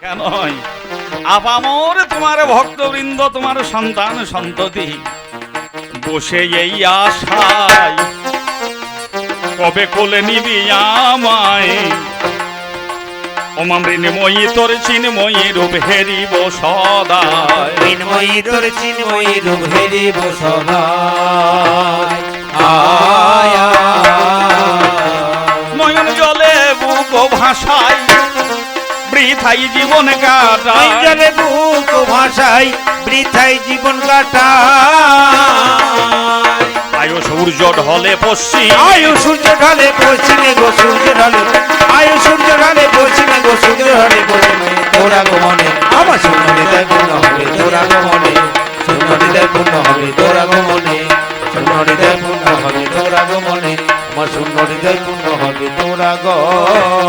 কেন আপামর তোমার ভক্তবৃন্দ তোমার সন্তান সন্ততি বসে এই আশায় কবে কোলে নিবি আমায়? তোর চিন্ময়ী রূপ হেরিব সদায়। তোর চিন্ময়ী রূপ হেরিব সদায়। আয় আয়। নয়ন জলে বুক ভাষায় বৃথাই জীবন কাটায়। জলে বুক ভাষায় বৃথাই জীবন কাটায়। আয়ু সূর্য ঢলে পশ্চিম। আয়ু সূর্য ঢালে পশ্চিমে গো সূর্য ঢালে। আয়ু সূর্য ঢালে পশ্চিমে গো সূর্য ঢালে পশ্চিমে। তোরা গমনে আমার শূন্য হৃদয় পূর্ণ হবে তোরা গমনে শূন্য হৃদয় পূর্ণ হবে তোরা গমনে শূন্য হৃদয় পূর্ণ হবে তোরা গমনে আমার শূন্য হৃদয় পূর্ণ হবে তোরা গমনে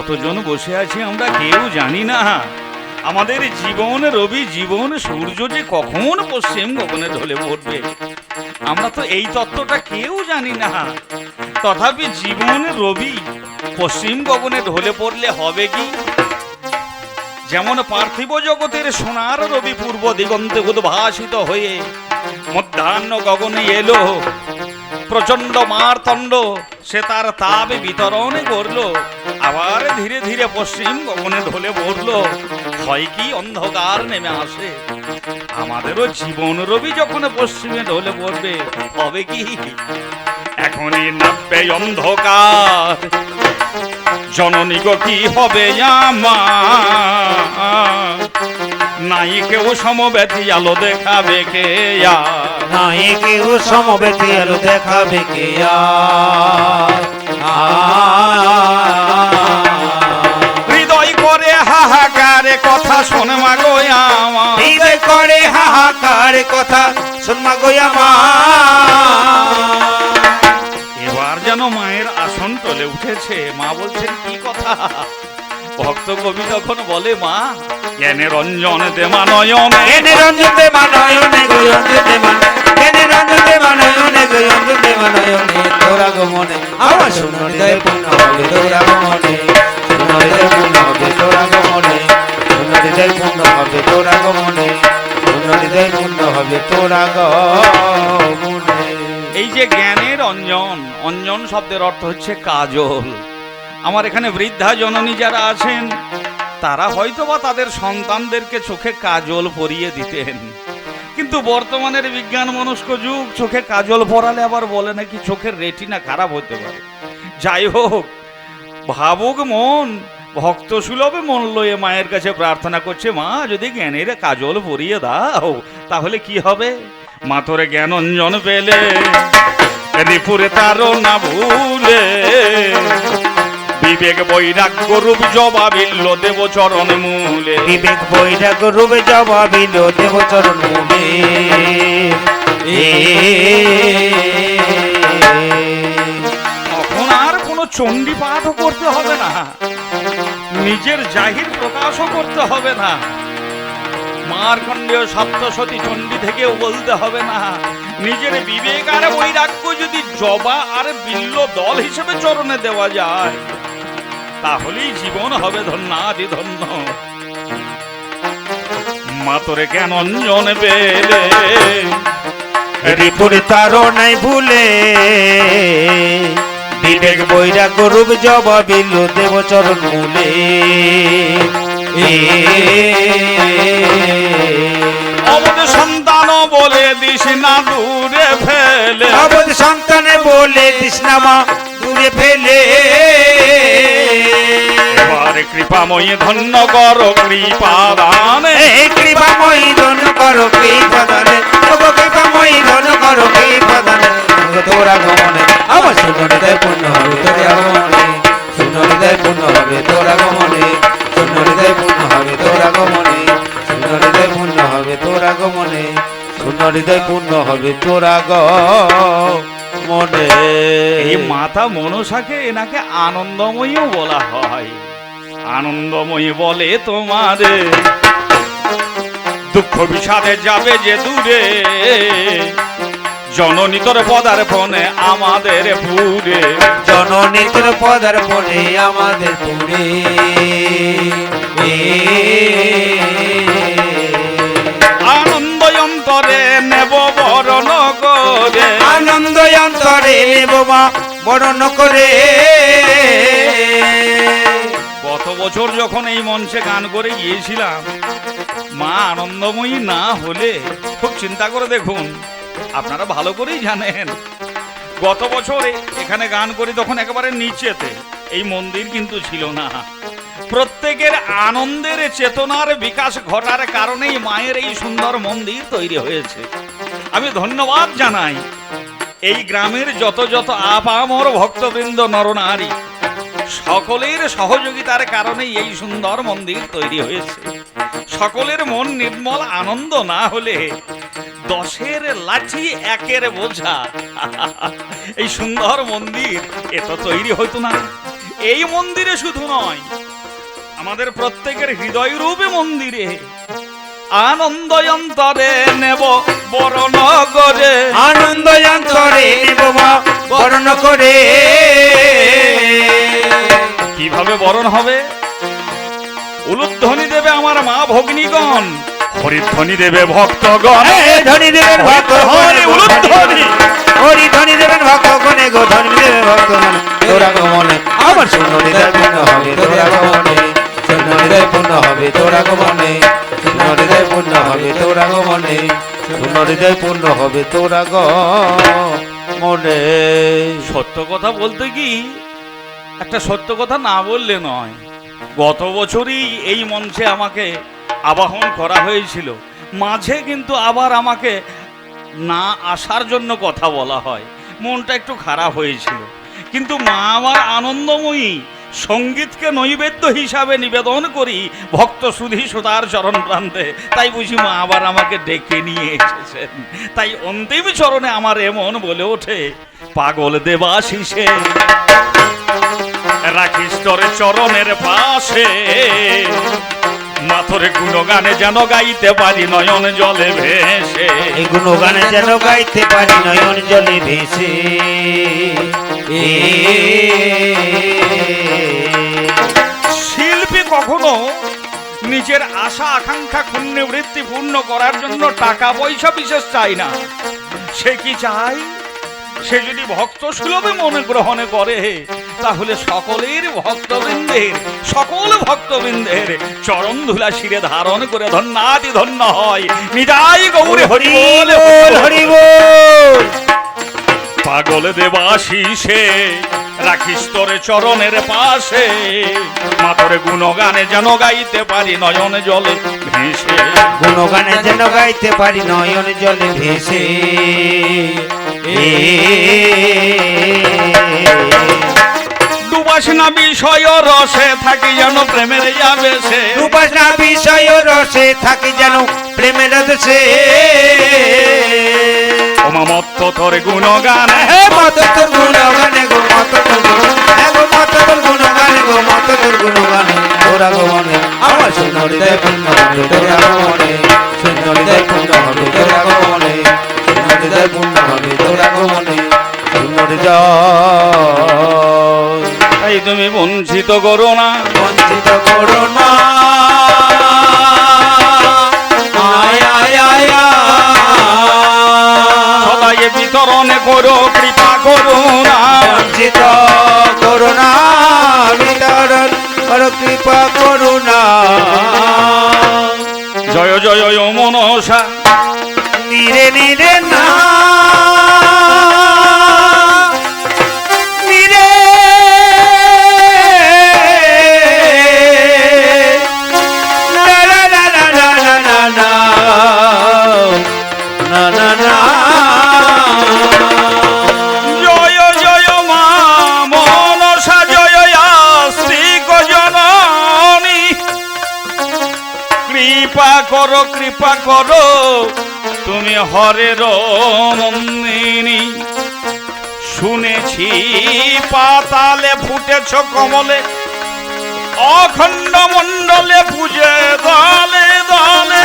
যতজন বসে আছি আমরা কেউ জানি না। আমাদের জীবন, রবি জীবন, সূর্য যে কখন পশ্চিম গগনে ঢলে পড়বে, আমরা তো এই তত্ত্বটা কেউ জানি না। তথাপি জীবন, রবি পশ্চিম গগনে ঢলে পড়লে হবে কি? যেমন পার্থিব জগতের সোনার রবি পূর্ব দিগন্তে উদ্ভাসিত হয়ে মধ্যাহ্ন গগনে এলো প্রচণ্ড মারতণ্ড সে তার তাপ বিতরণ করল আবার ধীরে ধীরে পশ্চিম গগনে ঢলে পড়ল। হয় কি অন্ধকার নেমে আসে। আমাদেরও জীবন রবি যখন পশ্চিমে ঢলে পড়বে, হবে কি? এখনই নামবে অন্ধকার। জননী কি হবে আমার। নাই কেউ সমব্যথী আলো দেখাবে কে নাই কেউ সমবেতি আলো দেখাবে কে। হৃদয় করে হাহাকারে কথা শোনে মা গো আমার। হৃদয় করে হাহাকার কথা শুনমা গো আমার। এবার যেন মায়ের আসন টলে উঠেছে। মা বলছেন কি কথা? ভক্ত কবি তখন বলে মা জ্ঞানে রঞ্জন রঞ্জতে মানয়নে মান এনে রঞ্জতে মানয়নে গো রঞ্জতে মানয়নে তোরা গো মনে আমার শূন্য হৃদয় পূর্ণ হবে তোরা গো মনে শূন্য হৃদয় পূর্ণ হবে তোরা গো মনে শূন্য হৃদয় পূর্ণ হবে তোরা গো মনে শূন্য হৃদয় পূর্ণ হবে তোরা গো মনে এই যে জ্ঞানের অঞ্জন অঞ্জন শব্দের অর্থ হচ্ছে কাজল। আমার এখানে বৃদ্ধা জননী যারা আছেন, তারা হয়তো বা তাদের সন্তানদেরকে চোখে কাজল পরিয়ে দিতেন। কিন্তু বর্তমানের বিজ্ঞান মনস্ক যুগ, চোখে কাজল পরালে আবার বলে নাকি চোখের রেটিনা খারাপ হতে পারে। যাই হোক, ভাবুক মন, ভক্ত সুলভে মন লয়ে মায়ের কাছে প্রার্থনা করছে, মা, যদি জ্ঞানের কাজল পরিয়ে দাও, তাহলে কি হবে? মা তোরে জ্ঞান অঞ্জন পেলে রিপুরে তারও না ভুলে বিবেক বৈরাগ্য রূপ জবাবিল্ল দেব চরণ মূলে। বিবেক বৈরাগ রূপে জবাবিল দেবচরণ মূলে। এ তখন আর কোনো চণ্ডী পাঠও করতে হবে না। নিজের জাহির প্রকাশও করতে হবে না। মারকণ্ডেয় সপ্তশতী চণ্ডী থেকেও বলতে হবে না নিজের বিবেক আর বৈরাগ্য যদি জবা আর বিল্ল দল হিসেবে চরণে দেওয়া যায় তাহলেই জীবন হবে ধন্যাদি ধন্য মাতরে জ্ঞান অঞ্জন পেলে রিপুর তারো নাই ভুলে। বিবেক বৈরাগ রূপ জবাবিল দেবচরণ মূলে। এ অবধ সন্তান বলে দিস না দূরে ফেলে। অবধ সন্তানে বলে কৃষ্ণামা দূরে ফেলে। এবারে কৃপাময়ী ধন্য কর কৃপা দানে কৃপাময়ী ধন করো, কৃপাদানে। ওগো কৃপাময়ী ধন করো, কৃপাদানে। ওগো তোরা গমনে, আমার শূন্য হৃদয় পূর্ণ হবে তোরে আগমনে। শূন্য হৃদয় পূর্ণ হবে, তোরা গমনে। শূন্য হৃদয় পূর্ণ হবে, তোরা গমনে। শূন্য হৃদয় পূর্ণ হবে, তোরা গমনে। শূন্য হৃদয় পূর্ণ হবে, তোরা গমনে এই মাতা মনসাকে এনাকে আনন্দময়ীও বলা হয়। আনন্দময়ী বলে তোমারে দুঃখ বিষাদে যাবে যে দূরে। জননীতর পদার্পণে আমাদের পুরে। জননীতির পদার্পণে আমাদের পুরে। বরণ করে। গত বছর যখন এই মঞ্চে গান করে গিয়েছিলাম, মা আনন্দময়ী না হলে খুব চিন্তা করে দেখুন, আপনারা ভালো করেই জানেন। গত বছরে এখানে গান করি তখন একেবারে নিচেতে, এই মন্দির কিন্তু ছিল না। প্রত্যেকের আনন্দের চেতনার বিকাশ ঘটার কারণেই মায়ের এই সুন্দর মন্দির তৈরি হয়েছে। আমি ধন্যবাদ জানাই এই গ্রামের যত যত আপামর ভক্তবৃন্দ নরনারী, সকলের সহযোগিতার কারণে এই সুন্দর মন্দির তৈরি হয়েছে। সকলের মন নির্মল আনন্দ না হলে দশের লাঠি একের বোঝা। এই সুন্দর মন্দির এত তৈরি হতো না। এই মন্দিরে শুধু নয়, আমাদের প্রত্যেকের হৃদয় রূপে মন্দিরে আনন্দ নেব। বরণ করে আনন্দ অন্তরে বাবা বরণ করে। কীভাবে বরণ হবে? উলুধ্বনি দেবে আমার মা ভগ্নীগণ হরিধ্বনি দেবে ভক্তগণ। ধনী দেবেন ভক্ত হরি উলুধ্বনি। হরি ধনী দেবেন ভক্ত গণে গো ধনী দেবেন ভক্ত গণে। তোরা গমনে আমার শূন্য হৃদয় পূর্ণ হবে তোরা গমনে শূন্য হৃদয় পূর্ণ হবে তোরা গমনে শূন্য হৃদয় পূর্ণ হবে তোরা গমনে শূন্য হৃদয় পূর্ণ হবে তোরা গমনে সত্য কথা বলতে কি? একটা সত্য কথা না বললে নয়। গত বছরই এই মঞ্চে আমাকে আবাহন করা হয়েছিল। মাঝে কিন্তু আবার আমাকে না আসার জন্য কথা বলা হয়। মনটা একটু খারাপ হয়েছিল। কিন্তু মা আমার আনন্দময়ী। সঙ্গীতকে নৈবেদ্য হিসাবে নিবেদন করি, ভক্ত সুধী সুতার চরণ প্রান্তে। তাই বুঝি মা আবার আমাকে ডেকে নিয়ে এসেছেন। তাই অন্তিম চরণে আমার এমন বলে ওঠে, পাগল দেবাশিসে, রাখিস তোর চরণের পাশে। মাথরে গুণগানে যেন গাইতে পারি, নয়ন জলে ভেসে। গুণগানে যেন গাইতে পারি, নয়ন জলে ভেসে। কখনো নিজের আশা, আকাঙ্ক্ষা ক্ষুণ্ণবৃত্তি পূর্ণ করার জন্য টাকা পয়সা বিশেষ চায় না। সে কি চায়? সে যদি ভক্ত সুলভে মনে গ্রহণে করে, তাহলে সকলের ভক্তবৃন্দের, সকল ভক্তবৃন্দের চরণ ধুলা শিরে ধারণ করে ধন্যাদি ধন্য হয়। নিজাই গৌরে হরি হরি পাগল দেবাশিসে রাখিস তোরে চরণের পাশে। মাতরে গুণগানে যেন গাইতে পারি নয়ন জলে ভেসে। গুণগানে যেন গাইতে পারি নয়ন জলে ভেসে। ডুবাস না বিষয় রসে থাকি যেন প্রেমের যাবে সে উপাসনা বিষয় রসে থাকি যেন প্রেমের দেশে অমামত্ত তোর গুণগান। মত তোর গুণগানে তুমি বঞ্চিত করো না। বঞ্চিত করো না। বিতরণে করো কৃপা করুণা। বঞ্চিত করুণা বিতরণ করো কৃপা করুণা। জয় জয় মনসা। নিরে নিরে না হরের নন্দিনী শুনেছি পাতালে ফুটেছ কমলে অখণ্ড মণ্ডলে পুজে দলে দলে।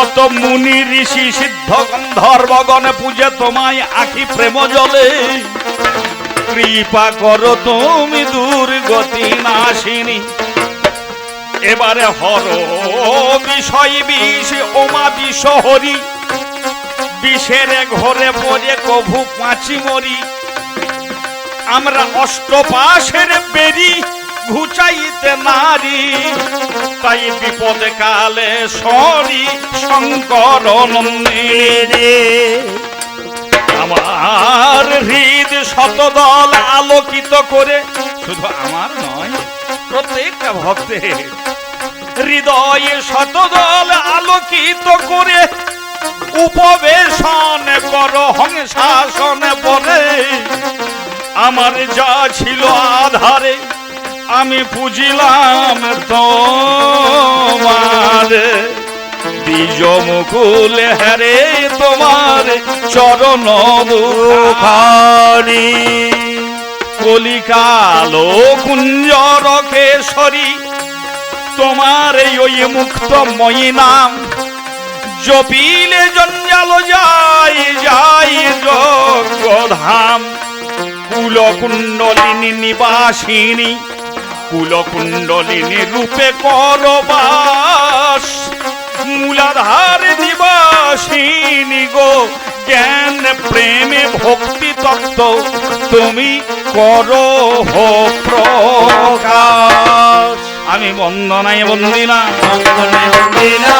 যত মুনি ঋষি সিদ্ধ গন্ধর্বগণ পূজে তোমায় আখি প্রেম জলে। কৃপা করো তুমি দুর্গতি নাশিনী। এবারে হর বিষয় বিষ ওমা বিষ হরি। বিষের ঘরে পরে কভু পাঁচি মরি। আমরা অষ্টপাশের বেরি ঘুচাইতে নারী, তাই বিপদে কালে সরি শঙ্কর আমার হৃদ শতদল আলোকিত করে, শুধু আমার নয়, প্রত্যেকটা ভক্তের হৃদয়ে শতদল আলোকিত করে উপবেশন কর হংসাসন পরে আমার যা ছিল আধারে আমি পুজিলাম তোমার দ্বিজ মুকুল হ্যারে তোমার চরণ দুখানি কলিকালো কুঞ্জর কেশরী তোমার ওই মুক্তময়ী নাম জপিলে জঞ্জাল যাই যাই জগধাম। কুলকুণ্ডলিনী নিবাসিনী কুলকুণ্ডলিনী রূপে করবাস মূলাধার নিবাসিনী গো, জ্ঞান, প্রেমে ভক্তি তত্ত্ব তুমি করো প্রকাশ। আমি বন্দনায় বন্দিনা। অঙ্গনে বন্দিলা